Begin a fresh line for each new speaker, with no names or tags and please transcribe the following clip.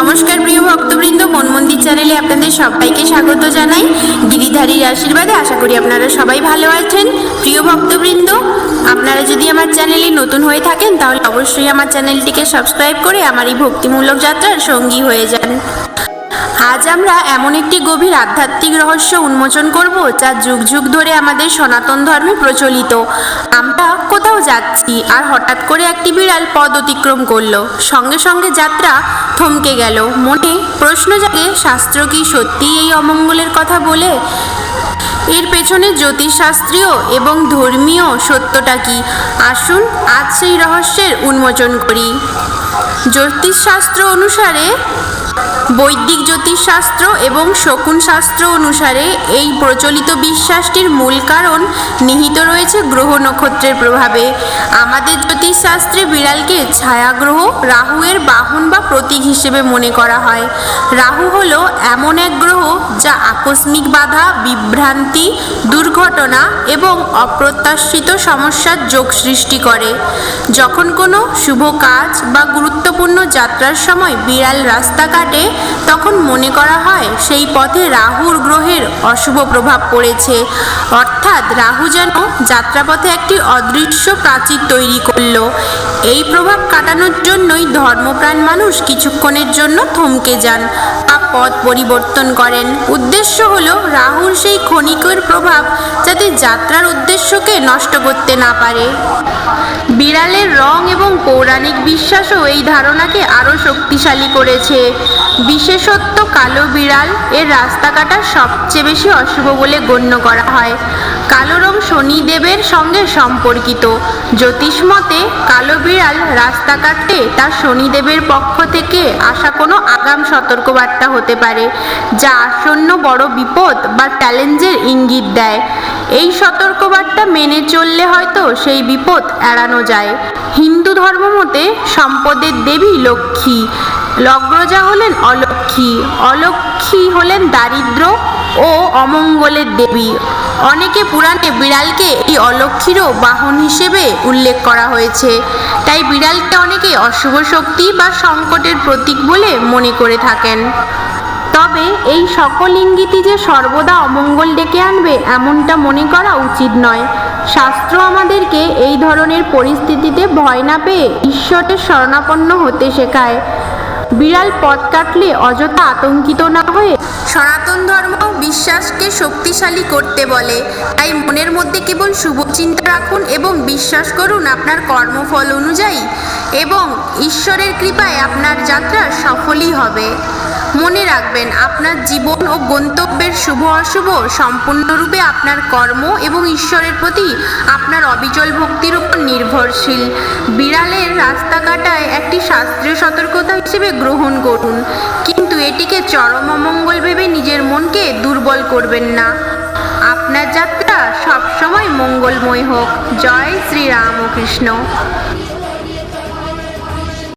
নমস্কার প্রিয় ভক্তবৃন্দ, মন মন্দির চ্যানেলে আপনাদের সবাইকে স্বাগত জানাই। গিরিধারীর আশীর্বাদে আশা করি আপনারা সবাই ভালো আছেন। প্রিয় ভক্তবৃন্দ, আপনারা যদি আমার চ্যানেলে নতুন হয়ে থাকেন, তাহলে অবশ্যই আমার চ্যানেলটিকে সাবস্ক্রাইব করে আমার এই ভক্তিমূলক যাত্রার সঙ্গী হয়ে যান। আজ আমরা এমন একটি গভীর আধ্যাত্মিক রহস্য উন্মোচন করব যা যুগ যুগ ধরে আমাদের সনাতন ধর্মে প্রচলিত। আমরা কোথাও যাচ্ছি আর হঠাৎ করে একটি বিড়াল পদ অতিক্রম করল। সঙ্গে সঙ্গে যাত্রা থমকে গেল। মনে প্রশ্ন জাগে, শাস্ত্র কি সত্যি এই অমঙ্গলের কথা বলে? এর পেছনে জ্যোতিষশাস্ত্রীয় এবং ধর্মীয় সত্যটা কি? আসুন আজ সেই রহস্যের উন্মোচন করি। জ্যোতিষশাস্ত্র অনুসারে বৈদিক জ্যোতিষশাস্ত্র এবং শকুন শাস্ত্র অনুসারে এই প্রচলিত বিশ্বাসটির মূল কারণ নিহিত রয়েছে গ্রহ নক্ষত্রের প্রভাবে। আমাদের জ্যোতিষশাস্ত্রে বিড়ালকে ছায়াগ্রহ, রাহুয়ের বাহন বা প্রতীক হিসেবে মনে করা হয়। রাহু হলো এমন এক গ্রহ যা আকস্মিক বাধা, বিভ্রান্তি, দুর্ঘটনা এবং অপ্রত্যাশিত সমস্যার যোগ সৃষ্টি করে। যখন কোনো শুভ কাজ বা গুরুত্বপূর্ণ যাত্রার সময় বিড়াল রাস্তা কাটে তখন মনে করা হয় সেই পথে রাহুর গ্রহের অশুভ প্রভাব পড়েছে। অর্থাৎ রাহু যেন যাত্রাপথে একটি অদৃশ্য প্রাচীর তৈরি করল। এই প্রভাব কাটানোর জন্যই ধর্মপ্রাণ মানুষ কিছুক্ষণের জন্য থমকে যান বা পথ পরিবর্তন করেন। উদ্দেশ্য হল রাহুর সেই ক্ষণিকের প্রভাব যাতে যাত্রার উদ্দেশ্যকে নষ্ট করতে না পারে। বিড়ালের রং এবং পৌরাণিক বিশ্বাসও এই ধারণাকে আরও শক্তিশালী করেছে। বিশেষত্ব কালো বিড়াল এর রাস্তা কাটা সবচেয়ে বেশি অশুভ বলে গণ্য করা হয়। কালো রং শনিদেবের সঙ্গে সম্পর্কিত। জ্যোতিষমতে কালো বিড়াল রাস্তা কাটতে তার শনিদেবের পক্ষ থেকে আসা কোনো আগাম সতর্কবার্তা হতে পারে, যা আসন্ন বড় বিপদ বা চ্যালেঞ্জের ইঙ্গিত দেয়। এই সতর্কবার্তা মেনে চললে হয়তো সেই বিপদ এড়ানো যায়। হিন্দু ধর্ম মতে, সম্পদের দেবী লক্ষ্মী। লগ্রজা হলেন অলক্ষ্মী অলক্ষ্মী হলেন দারিদ্র ও অমঙ্গলের দেবী। অনেকে পুরাণে বিড়ালকে এই অলক্ষীরও বাহন হিসেবে উল্লেখ করা হয়েছে। তাই বিড়ালকে অনেকে অশুভ শক্তি বা সংকটের প্রতীক বলে মনে করে থাকেন। তবে এই সকল ইঙ্গিতই যে সর্বদা অমঙ্গল ডেকে আনবে এমনটা মনে করা উচিত নয়। শাস্ত্র আমাদেরকে এই ধরনের পরিস্থিতিতে ভয় না পেয়ে ঈশ্বরের শরণাপন্ন হতে শেখায়। বিড়াল পথ কাটলে অযথা আতঙ্কিত না হয়ে সনাতন ধর্ম বিশ্বাসকে শক্তিশালী করতে বলে। তাই মনের মধ্যে কেবল শুভ চিন্তা রাখুন এবং বিশ্বাস করুন আপনার কর্মফল অনুযায়ী এবং ঈশ্বরের কৃপায় আপনার যাত্রা সফলই হবে। মনে রাখবেন, আপনার জীবন ও গন্তব্যের শুভ অশুভ সম্পূর্ণরূপে আপনার কর্ম এবং ঈশ্বরের প্রতি আপনার অবিচল ভক্তির উপর নির্ভরশীল। বিড়ালের রাস্তা কাটায় একটি শাস্ত্রীয় সতর্কতা হিসেবে গ্রহণ করুন, কিন্তু এটিকে চরম অমঙ্গল ভেবে নিজের মনকে দুর্বল করবেন না। আপনার যাত্রা সবসময় মঙ্গলময় হোক। জয় শ্রী রামকৃষ্ণ।